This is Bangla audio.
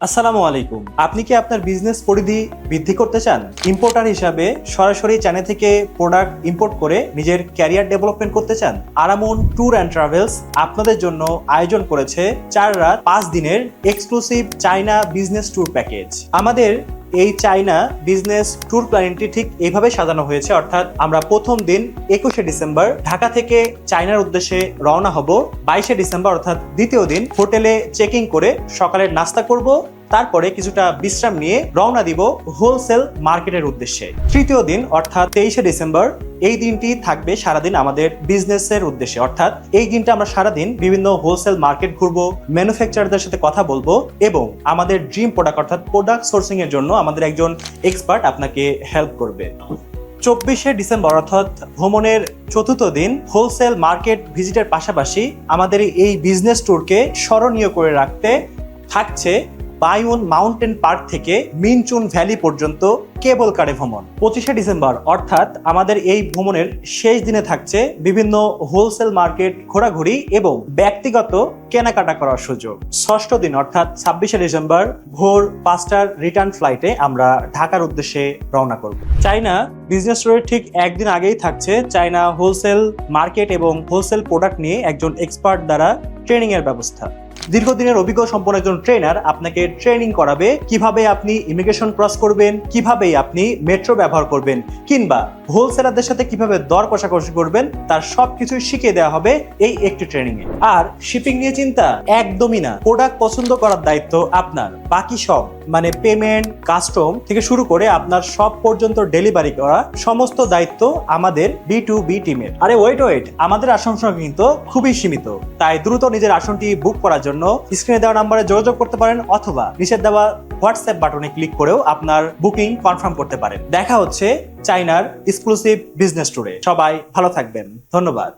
আসসালামু আলাইকুম। আপনি কি আপনার বিজনেস পরিধি বৃদ্ধি করতে চান? ইম্পোর্টার হিসাবে সরাসরি চ্যানেল থেকে প্রোডাক্ট ইম্পোর্ট করে নিজের ক্যারিয়ার ডেভেলপমেন্ট করতে চান? আরামন ট্যুর অ্যান্ড ট্রাভেলস আপনাদের জন্য আয়োজন করেছে চার রাত পাঁচ দিনের exclusive China business tour package আমাদের এই চায়না বিজনেস ট্যুর প্ল্যানিংটি ঠিক এইভাবে সাজানো হয়েছে, অর্থাৎ আমরা প্রথম দিন একুশে ডিসেম্বর ঢাকা থেকে চায়নার উদ্দেশ্যে রওনা হব। বাইশে ডিসেম্বর, অর্থাৎ দ্বিতীয় দিন হোটেলে চেকিং করে সকালের নাস্তা করব তারপরে কিছুটা বিশ্রাম নিয়ে রওনা দিব হোলসেল মার্কেটের উদ্দেশ্যে। তৃতীয় দিন, অর্থাৎ তেইশে ডিসেম্বর, এই দিনটি থাকবে সারাদিন আমাদের বিজনেসের উদ্দেশ্যে। অর্থাৎ এই দিনটা আমরা সারাদিন বিভিন্ন হোলসেল মার্কেট ঘুরবো ম্যানুফ্যাকচারদের সাথে কথা বলব এবং আমাদের ড্রিম প্রোডাক্ট অর্থাৎ প্রোডাক্ট সোর্সিং এর জন্য আমাদের একজন এক্সপার্ট আপনাকে হেল্প করবে। চব্বিশে ডিসেম্বর, অর্থাৎ ভ্রমণের চতুর্থ দিন হোলসেল মার্কেট ভিজিটের পাশাপাশি আমাদের এই বিজনেস ট্যুরকে স্মরণীয় করে রাখতে থাকছে বায়ুন মাউন্টেন পার্ক থেকে মিনচুন ভ্যালি পর্যন্ত কেবল কারে ভ্রমণ। পঁচিশে ডিসেম্বর, অর্থাৎ আমাদের এই ভ্রমণের শেষ দিনে থাকছে বিভিন্ন হোলসেল মার্কেট ঘোরাঘুরি এবং ব্যক্তিগত কেনাকাটা করার সুযোগ। ষষ্ঠ দিন, অর্থাৎ ছাব্বিশে ডিসেম্বর, ভোর পাঁচটার রিটার্ন ফ্লাইটে আমরা ঢাকার উদ্দেশ্যে রওনা করব। চাইনা বিজনেস ট্যুরের ঠিক একদিন আগেই থাকছে চাইনা হোলসেল মার্কেট এবং হোলসেল প্রোডাক্ট নিয়ে একজন এক্সপার্ট দ্বারা ট্রেনিং এর ব্যবস্থা। দীর্ঘদিনের অভিজ্ঞ সম্পন্ন একজন ট্রেনার আপনাকে ট্রেনিং করাবে কীভাবে আপনি ইমিগ্রেশন ক্রস করবেন কীভাবে আপনি মেট্রো ব্যবহার করবেন, কিংবা হোলসেলারদের সাথে কীভাবে দর কষাকষি করবেন, তার সবকিছুই শিখিয়ে দেওয়া হবে এই একটি ট্রেনিং এ। আর শিপিং নিয়ে চিন্তা একদমই না। প্রোডাক্ট পছন্দ করার দায়িত্ব আপনার। বাকি সব মানে পেমেন্ট কাস্টম থেকে শুরু করে আপনার সব পর্যন্ত ডেলিভারি করা সমস্ত দায়িত্ব আমাদের বি টু বি টিমের আরে ওয়েট ওয়েট আমাদের আসন সংখ্যা কিন্তু খুবই সীমিত। তাই দ্রুত নিজের আসনটি বুক করার জন্য স্ক্রিনে দেওয়া নাম্বারে যোগাযোগ করতে পারেন অথবা নিচের দেওয়া হোয়াটসঅ্যাপ বাটনে ক্লিক করেও আপনার বুকিং কনফার্ম করতে পারেন। দেখা হচ্ছে চাইনার এক্সক্লুসিভ বিজনেস ট্যুরে। সবাই ভালো থাকবেন। ধন্যবাদ।